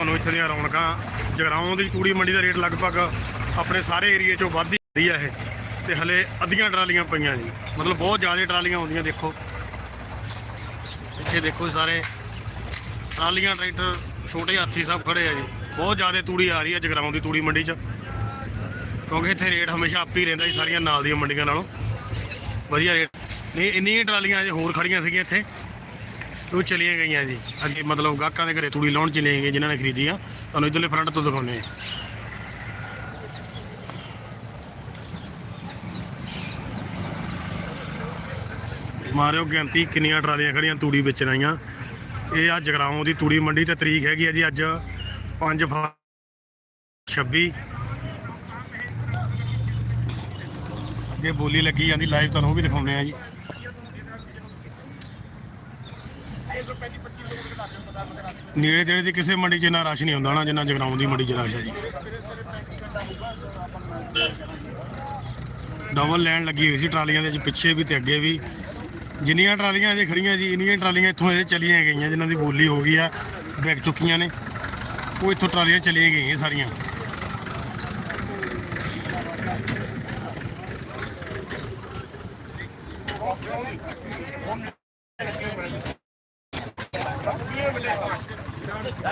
ਤੁਹਾਨੂੰ ਇੱਥੇ ਦੀਆਂ ਰੌਣਕਾਂ, ਜਗਰਾਉਂ ਦੀ ਤੂੜੀ ਮੰਡੀ ਦਾ ਰੇਟ ਲਗਭਗ ਆਪਣੇ ਸਾਰੇ ਏਰੀਏ 'ਚੋਂ ਵੱਧ ਹੀ ਰਹੀ ਆ ਇਹ। ਤੇ ਹਲੇ ਅੱਧੀਆਂ ਟਰਾਲੀਆਂ ਪਈਆਂ ਜੀ। ਮਤਲਬ ਬਹੁਤ ਜ਼ਿਆਦਾ ਟਰਾਲੀਆਂ ਆਉਂਦੀਆਂ, ਦੇਖੋ। ਇੱਥੇ ਦੇਖੋ ਸਾਰੇ। ਟਰਾਲੀਆਂ, ਟਰੈਕਟਰ, ਛੋਟੇ ਹਾਥੀ ਸਭ ਖੜੇ ਆ ਜੀ। ਬਹੁਤ ਜ਼ਿਆਦਾ ਤੂੜੀ ਆ ਰਹੀ ਹੈ ਜਗਰਾਉਂ ਦੀ ਤੂੜੀ ਮੰਡੀ 'ਚ। ਕਿਉਂਕਿ ਇੱਥੇ ਰੇਟ ਹਮੇਸ਼ਾ ਆਪ ਹੀ ਰਹਿੰਦਾ ਜੀ ਸਾਰੀਆਂ ਨਾਲ ਦੀਆਂ ਮੰਡੀਆਂ ਨਾਲੋਂ। ਵਧੀਆ ਰੇਟ। ਨਹੀਂ, ਇੰਨੀਆਂ ਟਰਾਲੀਆਂ ਅਜੇ ਹੋਰ ਖੜੀਆਂ ਸੀਗੀਆਂ ਇੱਥੇ। ਉਹ ਚਲੀਆਂ ਗਈਆਂ ਜੀ। ਅੱਗੇ ਮਤਲਬ ਗਾਹਕਾਂ ਦੇ ਘਰੇ ਤੂੜੀ ਲਾਉਣ ਚਲੀਆਂ ਗਈਆਂ ਜਿਨ੍ਹਾਂ ਨੇ ਖਰੀਦੀ ਆ ਤੁਹਾਨੂੰ ਇਧਰਲੇ ਫਰੰਟ ਤੋਂ ਦਿਖਾਉਂਦੇ ਆ ਮਾਰਿਓ ਗਿਣਤੀ, ਕਿੰਨੀਆਂ ਟਰਾਲੀਆਂ ਖੜੀਆਂ ਤੂੜੀ ਵੇਚਣ ਆਈਆਂ। ਇਹ ਆ ਜਗਰਾਉਂ ਦੀ ਤੂੜੀ ਮੰਡੀ ਤੇ ਤਰੀਕ ਹੈਗੀ ਆ ਜੀ ਅੱਜ 5 ਫ 26 ਅੱਗੇ ਬੋਲੀ ਲੱਗੀ ਜਾਂਦੀ ਲਾਈਵ ਤੁਹਾਨੂੰ ਉਹ ਵੀ ਦਿਖਾਉਂਦੇ ਆ ਜੀ। ਨੇੜੇ ਤੇੜੇ ਦੀ ਕਿਸੇ ਮੰਡੀ 'ਚ ਇੰਨਾ ਰਸ਼ ਨਹੀਂ ਹੁੰਦਾ ਨਾ, ਜਿੰਨਾ ਜਗਰਾਉਂ ਦੀ ਮੰਡੀ 'ਚ ਰਸ਼ ਹੈ ਜੀ। ਡਬਲ ਲੈਣ ਲੱਗੀ ਹੋਈ ਸੀ ਟਰਾਲੀਆਂ ਦੇ ਪਿੱਛੇ ਵੀ ਤੇ ਅੱਗੇ ਵੀ। ਜਿੰਨੀਆਂ ਟਰਾਲੀਆਂ ਅਜੇ ਖੜੀਆਂ ਜੀ, ਇੰਨੀਆਂ ਟਰਾਲੀਆਂ ਇੱਥੋਂ ਅਜੇ ਚਲੀਆਂ ਗਈਆਂ, ਜਿਨ੍ਹਾਂ ਦੀ ਬੋਲੀ ਹੋ ਗਈ ਆ, ਵਿਕ ਚੁੱਕੀਆਂ ਨੇ। ਉਹ ਇੱਥੋਂ ਟਰਾਲੀਆਂ ਚਲੀਆਂ ਗਈਆਂ ਸਾਰੀਆਂ।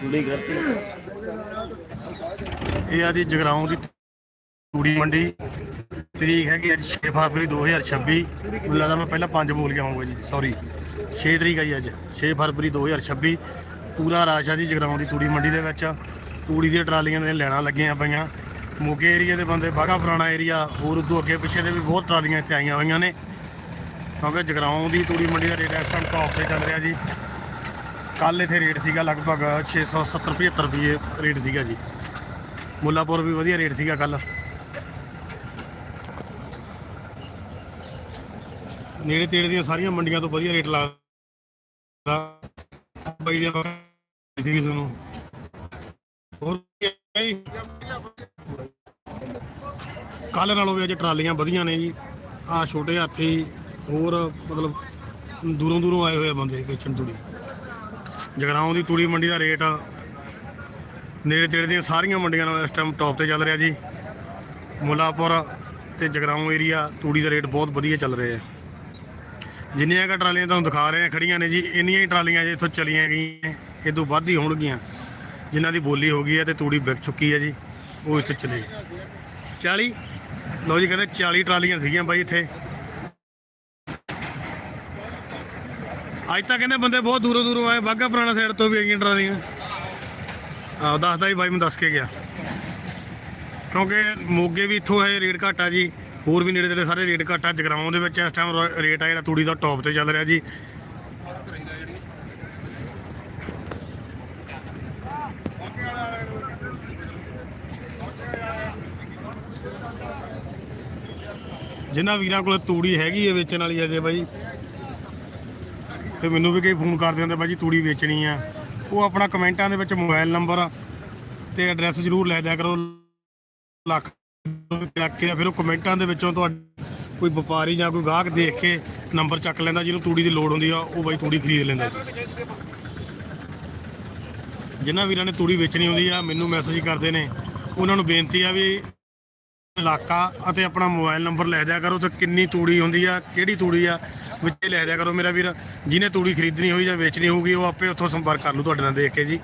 ਕੰਡੇ ਚੱਲ ਇਹ ਆ ਜੀ ਜਗਰਾਉਂ ਦੀ ਤੂੜੀ ਮੰਡੀ। ਤਰੀਕ ਹੈਗੀ ਅੱਜ 6 ਫਰਵਰੀ 2026 ਮੈਨੂੰ ਲੱਗਦਾ ਮੈਂ ਪਹਿਲਾਂ 5 ਬੋਲ ਗਿਆ ਹੋਊਗਾ ਜੀ ਸੌਰੀ 6 ਤਰੀਕ ਆ ਜੀ ਅੱਜ 6 ਫਰਵਰੀ 2026 ਪੂਰਾ ਰਾਸ਼ ਆ ਜੀ ਜਗਰਾਉਂ ਦੀ ਤੂੜੀ ਮੰਡੀ ਦੇ ਵਿੱਚ। ਤੂੜੀ ਦੀਆਂ ਟਰਾਲੀਆਂ ਦੇ ਲੈਣਾ ਲੱਗੀਆਂ ਪਈਆਂ। ਮੋਗੇ ਏਰੀਆ ਦੇ ਬੰਦੇ ਬਾਗਾ ਪੁਰਾਣਾ ਏਰੀਆ ਹੋਰ ਉਦੋਂ ਅੱਗੇ ਪਿੱਛੇ ਦੇ ਵੀ ਬਹੁਤ ਟਰਾਲੀਆਂ ਇੱਥੇ ਆਈਆਂ ਹੋਈਆਂ ਨੇ। ਕਿਉਂਕਿ ਜਗਰਾਉਂ ਦੀ ਤੂੜੀ ਮੰਡੀ ਦਾ ਰੇਟ ਇਸ ਟਾਈਮ ਟੌਪ ਤੇ ਚੱਲ ਰਿਹਾ ਜੀ। ਕੱਲ ਇੱਥੇ ਰੇਟ ਸੀਗਾ ਲਗਭਗ 670 75 ਰੁਪਏ ਰੇਟ ਸੀਗਾ ਜੀ। ਮੁੱਲਾਪੁਰ ਵੀ ਵਧੀਆ ਰੇਟ ਸੀਗਾ ਕੱਲ ਨੇੜੇ ਤੇੜੇ ਦੀਆਂ ਸਾਰੀਆਂ ਮੰਡੀਆਂ ਤੋਂ ਵਧੀਆ ਰੇਟ ਲੱਗਦਾ। ਬਾਈ ਦੇ ਸੀ ਤੁਹਾਨੂੰ। ਹੋਰ ਕੱਲ ਨਾਲੋਂ ਵੀ ਅੱਜ ਟਰਾਲੀਆਂ ਵਧੀਆਂ ਨੇ ਜੀ। ਆ ਛੋਟੇ ਹਾਥੀ, ਹੋਰ ਮਤਲਬ ਦੂਰੋਂ ਦੂਰੋਂ ਆਏ ਹੋਏ ਆ ਬੰਦੇ ਵੇਚਣ ਤੂੜੀ ਜਗਰਾਉਂ ਦੀ ਤੂੜੀ ਮੰਡੀ ਦਾ ਰੇਟ ਨੇੜੇ ਤੇੜੇ ਦੀਆਂ ਸਾਰੀਆਂ ਮੰਡੀਆਂ ਨਾਲ ਇਸ ਟਾਈਮ ਟੌਪ ਤੇ ਚੱਲ ਰਿਹਾ ਜੀ। ਮੁਲਾਪੁਰ ਤੇ ਜਗਰਾਉਂ ਏਰੀਆ ਤੂੜੀ ਦਾ ਰੇਟ ਬਹੁਤ ਵਧੀਆ ਚੱਲ ਰਿਹਾ ਹੈ ਜਿੰਨੀਆਂ ਕੁ ਟਰਾਲੀਆਂ ਤੁਹਾਨੂੰ ਦਿਖਾ ਰਹੇ ਆ, ਖੜੀਆਂ ਨੇ ਜੀ, ਇੰਨੀਆਂ ਹੀ ਟਰਾਲੀਆਂ ਜੇ ਇੱਥੋਂ ਚਲੀਆਂ ਗਈਆਂ, ਇਹ ਤੋਂ ਵੱਧ ਹੀ ਹੋਣਗੀਆਂ। ਜਿਨ੍ਹਾਂ ਦੀ ਬੋਲੀ ਹੋ ਗਈ ਹੈ ਤੇ ਤੂੜੀ ਵਿਕ ਚੁੱਕੀ ਹੈ ਜੀ, ਉਹ ਇੱਥੇ ਚਲੇ 40 ਲਓ ਜੀ ਕਹਿੰਦੇ 40 ਟਰਾਲੀਆਂ ਸੀਗੀਆਂ ਬਾਈ ਇੱਥੇ। ਅੱਜ ਤਾਂ ਕਹਿੰਦੇ ਬੰਦੇ ਬਹੁਤ ਦੂਰੋਂ ਦੂਰੋਂ ਆਏ ਬਾਗਾ ਪੁਰਾਣਾ ਸਾਈਡ ਤੋਂ ਵੀ ਆਈਆਂ ਟਰਾਲੀਆਂ। ਆਹ ਦੱਸਦਾ ਜੀ ਬਾਈ ਮੈਨੂੰ ਦੱਸ ਕੇ ਗਿਆ। ਕਿਉਂਕਿ ਮੋਗੇ ਵੀ ਇੱਥੋਂ ਹੈ ਰੇਟ ਘੱਟ ਜੀ, ਹੋਰ ਵੀ ਨੇੜੇ ਤੇੜੇ ਸਾਰੇ ਰੇਟ ਘੱਟ ਜਗਰਾਉਂ ਦੇ ਵਿੱਚ ਇਸ ਟਾਈਮ ਰੇਟ ਆ ਜਿਹੜਾ ਤੂੜੀ ਦਾ ਟੌਪ ਤੇ ਚੱਲ ਰਿਹਾ ਜੀ। ਜਿਨ੍ਹਾਂ ਵੀਰਾਂ ਕੋਲ ਤੂੜੀ ਹੈਗੀ ਹੈ ਵੇਚਣ ਵਾਲੀ ਅਜੇ ਬਾਈ। ਤੇ ਮੈਨੂੰ ਵੀ ਕਈ ਫੋਨ ਕਰਦੇ ਹੁੰਦੇ ਬਾਈ ਜੀ ਤੂੜੀ ਵੇਚਣੀ ਆ। ਉਹ ਆਪਣਾ ਕਮੈਂਟਾਂ ਦੇ ਵਿੱਚ ਮੋਬਾਈਲ ਨੰਬਰ ਤੇ ਐਡਰੈਸ ਜ਼ਰੂਰ ਲੈ ਦਿਆ ਕਰੋ। ਲੱਖ ਚੱਕ ਕੇ ਫਿਰ ਉਹ ਕਮੈਂਟਾਂ ਦੇ ਵਿੱਚੋਂ ਤੁਹਾਡੇ ਕੋਈ ਵਪਾਰੀ ਜਾਂ ਕੋਈ ਗਾਹਕ ਦੇਖ ਕੇ ਨੰਬਰ ਚੱਕ ਲੈਂਦਾ, ਜਿਹਨੂੰ ਤੂੜੀ ਦੀ ਲੋੜ ਹੁੰਦੀ ਆ, ਉਹ ਬਾਈ ਤੂੜੀ ਖਰੀਦ ਲੈਂਦਾ ਜੀ। ਜਿਨ੍ਹਾਂ ਵੀਰਾਂ ਨੇ ਤੂੜੀ ਵੇਚਣੀ ਹੁੰਦੀ ਆ, ਮੈਨੂੰ ਮੈਸੇਜ ਕਰਦੇ ਨੇ। ਉਹਨਾਂ ਨੂੰ ਬੇਨਤੀ ਆ ਵੀ ਇਲਾਕਾ ਅਤੇ ਆਪਣਾ ਮੋਬਾਈਲ ਨੰਬਰ ਲੈ ਦਿਆ ਕਰੋ ਤੇ ਕਿੰਨੀ ਤੂੜੀ ਹੁੰਦੀ ਆ, ਕਿਹੜੀ ਤੂੜੀ ਆ, ਵਿੱਚ ਲੈ ਦਿਆ ਕਰੋ। ਮੇਰਾ ਵੀਰ, ਜਿਹਨੇ ਤੂੜੀ ਖਰੀਦਣੀ ਹੋਈ ਜਾਂ ਵੇਚਣੀ ਹੋਊਗੀ, ਉਹ ਆਪੇ ਉੱਥੋਂ ਸੰਪਰਕ ਕਰ ਲੂ ਤੁਹਾਡੇ ਨਾਲ ਦੇਖ ਕੇ ਜੀ।